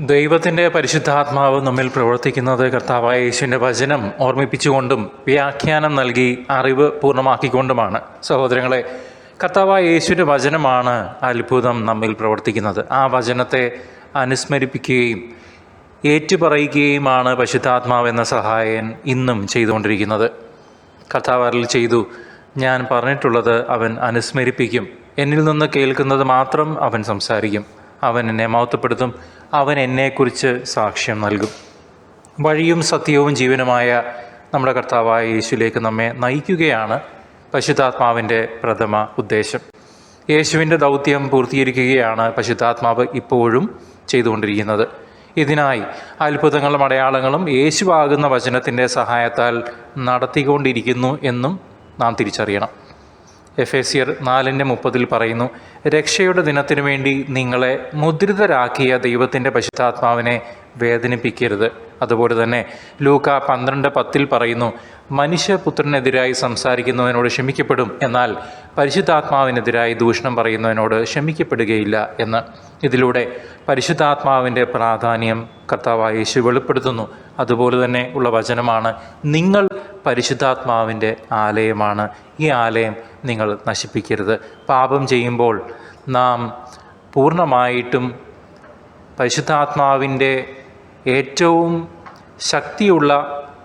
ദൈവത്തിന്റെ പരിശുദ്ധാത്മാവ് നമ്മിൽ പ്രവർത്തിക്കുന്നത് കർത്താവായ യേശുവിന്റെ വചനം ഓർമ്മിപ്പിച്ചുകൊണ്ടും വ്യാഖ്യാനം നൽകി അറിവ് പൂർണമാക്കിക്കൊണ്ടുമാണ്. സഹോദരങ്ങളെ കർത്താവായ യേശുവിന്റെ വചനമാണ് അത്ഭുതം നമ്മിൽ പ്രവർത്തിക്കുന്നത്. ആ വചനത്തെ അനുസ്മരിപ്പിക്കുകയും ഏറ്റുപറയുകയുമാണ് പരിശുദ്ധാത്മാവ് എന്ന സഹായൻ ഇന്നും ചെയ്തുകൊണ്ടിരിക്കുന്നത്. കർത്താവ് ചെയ്തു. ഞാൻ പറഞ്ഞിട്ടുള്ളത് അവൻ അനുസ്മരിപ്പിക്കും. എന്നിൽ നിന്ന് കേൾക്കുന്നത് മാത്രം അവൻ സംസാരിക്കും. അവൻ എന്നെ മഹത്വപ്പെടുത്തും. അവൻ എന്നെക്കുറിച്ച് സാക്ഷ്യം നൽകും. വഴിയും സത്യവും ജീവനുമായ നമ്മുടെ കർത്താവായ യേശുവിലേക്ക് നമ്മെ നയിക്കുകയാണ് പശുദ്ധാത്മാവിന്റെ പ്രഥമ ഉദ്ദേശം. യേശുവിന്റെ ദൗത്യം പൂർത്തീകരിക്കുകയാണ് പശുദ്ധാത്മാവ് ഇപ്പോഴും ചെയ്തുകൊണ്ടിരിക്കുന്നത്. ഇതിനായി അത്ഭുതങ്ങളും അടയാളങ്ങളും യേശുവാകുന്ന വചനത്തിന്റെ സഹായത്താൽ നടത്തിക്കൊണ്ടിരിക്കുന്നു എന്നും നാം തിരിച്ചറിയണം. എഫ് എ സിയർ നാലിന്റെ മുപ്പതിൽ പറയുന്നു രക്ഷയുടെ ദിനത്തിനു വേണ്ടി നിങ്ങളെ മുദ്രിതരാക്കിയ ദൈവത്തിന്റെ പശുതാത്മാവിനെ വേദനിപ്പിക്കരുത്. അതുപോലെ തന്നെ ലൂക്ക പന്ത്രണ്ട് പത്തിൽ പറയുന്നു മനുഷ്യപുത്രനെതിരായി സംസാരിക്കുന്നവനോട് ക്ഷമിക്കപ്പെടും എന്നാൽ പരിശുദ്ധാത്മാവിനെതിരായി ദൂഷണം പറയുന്നവനോട് ക്ഷമിക്കപ്പെടുകയില്ല എന്ന്. ഇതിലൂടെ പരിശുദ്ധാത്മാവിന്റെ പ്രാധാന്യം കർത്താവായ യേശു വെളിപ്പെടുത്തുന്നു. അതുപോലെ തന്നെ ഉള്ള വചനമാണ് നിങ്ങൾ പരിശുദ്ധാത്മാവിന്റെ ആലയമാണ് ഈ ആലയം നിങ്ങൾ നശിപ്പിക്കരുത്. പാപം ചെയ്യുമ്പോൾ നാം പൂർണമായിട്ടും പരിശുദ്ധാത്മാവിന്റെ ഏറ്റവും ശക്തിയുള്ള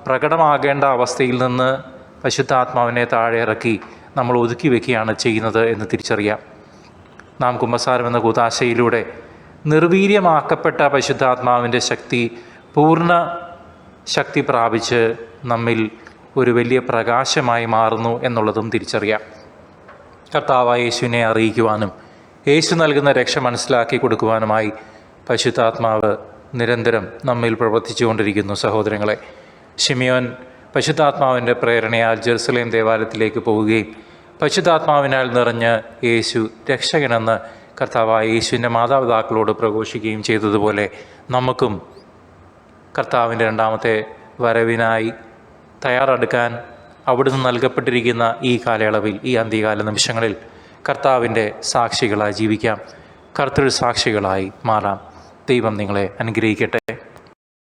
പ്രകടമാകേണ്ട അവസ്ഥയിൽ നിന്ന് പരിശുദ്ധാത്മാവിനെ താഴെ ഇറക്കി നമ്മൾ ഒതുക്കി വയ്ക്കുകയാണ് ചെയ്യുന്നത് എന്ന് തിരിച്ചറിയാം. നാം കുമ്പസാരം എന്ന കൂതാശയിലൂടെ നിർവീര്യമാക്കപ്പെട്ട പരിശുദ്ധാത്മാവിന്റെ ശക്തി പൂർണ ശക്തി പ്രാപിച്ച് നമ്മിൽ ഒരു വലിയ പ്രകാശമായി മാറുന്നു എന്നുള്ളതും തിരിച്ചറിയാം. കർത്താവായ യേശുവിനെ അറിയിക്കുവാനും യേശു നൽകുന്ന രക്ഷ മനസ്സിലാക്കി കൊടുക്കുവാനുമായി പശുദ്ധാത്മാവ് നിരന്തരം നമ്മിൽ പ്രവർത്തിച്ചുകൊണ്ടിരിക്കുന്നു സഹോദരങ്ങളെ. ഷിമിയോൻ പശുദ്ധാത്മാവിന്റെ പ്രേരണയാൽ ജെറുസലേം ദേവാലയത്തിലേക്ക് പോവുകയും പശുദ്ധാത്മാവിനാൽ നിറഞ്ഞ് യേശു രക്ഷകനെന്ന് കർത്താവായ യേശുവിന്റെ മാതാപിതാക്കളോട് പ്രഘോഷിക്കുകയും ചെയ്തതുപോലെ നമുക്കും കർത്താവിന്റെ രണ്ടാമത്തെ വരവിനായി തയ്യാറെടുക്കാൻ അവിടുന്ന് നൽകപ്പെട്ടിരിക്കുന്ന ഈ കാലയളവിൽ ഈ അന്ത്യകാല നിമിഷങ്ങളിൽ കർത്താവിന്റെ സാക്ഷികളായി ജീവിക്കാം. കർത്തൃ സാക്ഷികളായി മാറാം. ദൈവം നിങ്ങളെ അനുഗ്രഹിക്കട്ടെ.